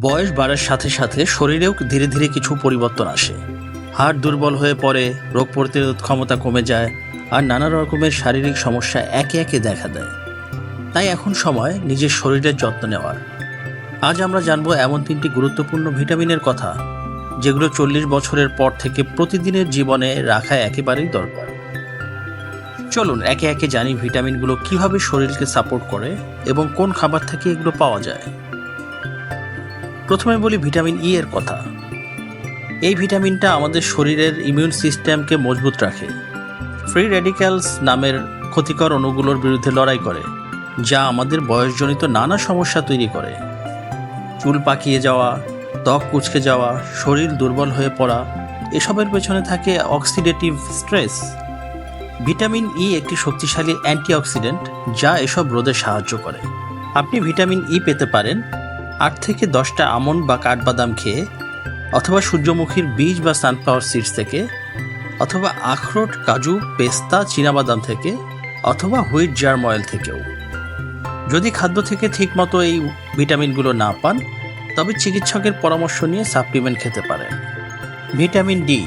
বয়স বাড়ার সাথে সাথে শরীরেও ধীরে ধীরে কিছু পরিবর্তন আসে। হাড় দুর্বল হয়ে পড়ে, রোগ প্রতিরোধ ক্ষমতা কমে যায়, আর নানা রকমের শারীরিক সমস্যা একে একে দেখা দেয়। তাই এখন সময় নিজের শরীরের যত্ন নেওয়ার। আজ আমরা জানব এমন তিনটি গুরুত্বপূর্ণ ভিটামিনের কথা, যেগুলো চল্লিশ বছরের পর থেকে প্রতিদিনের জীবনে রাখা একেবারেই দরকার। চলুন, একে একে জানি ভিটামিনগুলো কীভাবে শরীরকে সাপোর্ট করে এবং কোন খাবার থেকে এগুলো পাওয়া যায়। প্রথমে বলি ভিটামিন ই এর কথা। এই ভিটামিনটা আমাদের শরীরের ইমিউন সিস্টেমকে মজবুত রাখে। ফ্রি রেডিক্যালস নামের ক্ষতিকর অণুগুলোর বিরুদ্ধে লড়াই করে, যা আমাদের বয়সজনিত নানা সমস্যা তৈরি করে। চুল পাকিয়ে যাওয়া, ত্বক কুচকে যাওয়া, শরীর দুর্বল হয়ে পড়া, এসবের পেছনে থাকে অক্সিডেটিভ স্ট্রেস ভিটামিন ই একটি শক্তিশালী অ্যান্টিঅক্সিডেন্ট, যা এসব রোধে সাহায্য করে। আপনি ভিটামিন ই পেতে পারেন আট থেকে দশটা আমন্ড বা কাঠবাদাম খেয়ে, অথবা সূর্যমুখীর বীজ বা সানফ্লাওয়ার সিডস থেকে, অথবা আখরোট, কাজু, পেস্তা, চীনাবাদাম থেকে, অথবা হুইট জার্ম অয়েল থেকেও। যদি খাদ্য থেকে ঠিকমতো এই ভিটামিনগুলো না পান, তবে চিকিৎসকের পরামর্শ নিয়ে সাপ্লিমেন্ট খেতে পারেন। Vitamin D.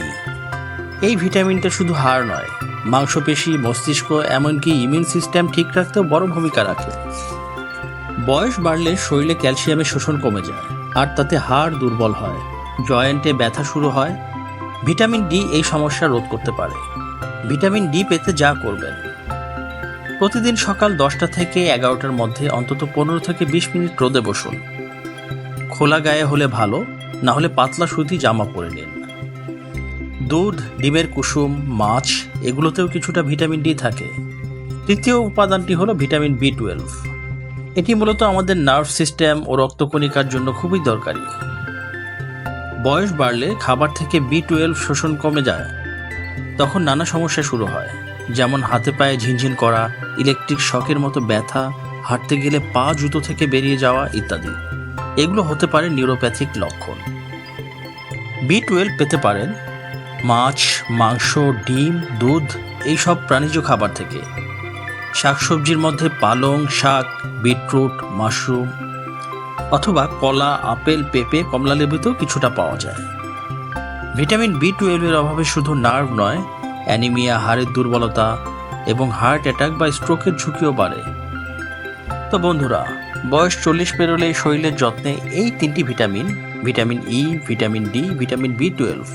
এই ভিটামিনটা শুধু হাড় নয়, মাংসপেশি, মস্তিষ্ক, এমনকি ইমিউন সিস্টেম ঠিক রাখতেও বড় ভূমিকা রাখে। বয়স বাড়লে শরীরে ক্যালসিয়ামের শোষণ কমে যায়, আর তাতে হাড় দুর্বল হয়, জয়েন্টে ব্যথা শুরু হয়। ভিটামিন ডি এই সমস্যা রোধ করতে পারে। ভিটামিন ডি পেতে যা করবেন। প্রতিদিন সকাল দশটা থেকে এগারোটার মধ্যে অন্তত পনেরো থেকে বিশ মিনিট রোদে বসুন। খোলা গায়ে হলে ভালো, না হলে পাতলা সুতি জামা পরে নিন। দুধ, ডিমের কুসুম, মাছ, এগুলোতেও কিছুটা ভিটামিন ডি থাকে। তৃতীয় উপাদানটি হলো ভিটামিন বি টুয়েলভ। এটি মূলত আমাদের নার্ভ সিস্টেম ও রক্তকণিকার জন্য খুবই দরকারি। বয়স বাড়লে খাবার থেকে বি টুয়েলভ শোষণ কমে যায়। তখন নানা সমস্যা শুরু হয়, যেমন হাতে পায়ে ঝিনঝিন করা ইলেকট্রিক শকের মতো ব্যথা, হাঁটতে গেলে পা জুতো থেকে বেরিয়ে যাওয়া ইত্যাদি। এগুলো হতে পারে নিউরোপ্যাথিক লক্ষণ। বি টুয়েলভ পেতে পারেন মাছ, মাংস, ডিম, দুধ, এইসব প্রাণীজ খাবার থেকে। শাকসবজির মধ্যে পালং, শাক, বিটরুট, মাশরুম অথবা কলা, আপেল, পেঁপে, কমলালেবুতেও কিছুটা পাওয়া যায়। ভিটামিন বি টুয়েলভের অভাবে শুধু নার্ভ নয়, অ্যানিমিয়া, হাড়ের দুর্বলতা এবং হার্ট অ্যাটাক বা স্ট্রোকের ঝুঁকিও বাড়ে। তো বন্ধুরা, বয়স চল্লিশ পেরোলে শরীরের যত্নে এই তিনটি vitamin vitamin E vitamin D vitamin B twelve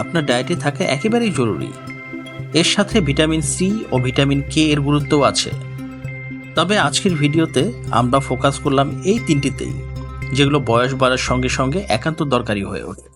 আপনার ডায়েটে থাকা একেবারেই জরুরি। এর সাথে ভিটামিন সি ও ভিটামিন কে এর গুরুত্বও আছে। তবে আজকের ভিডিওতে আমরা ফোকাস করলাম এই তিনটিতেই, যেগুলো বয়স বাড়ার সঙ্গে সঙ্গে একান্ত দরকারি হয়ে ওঠে।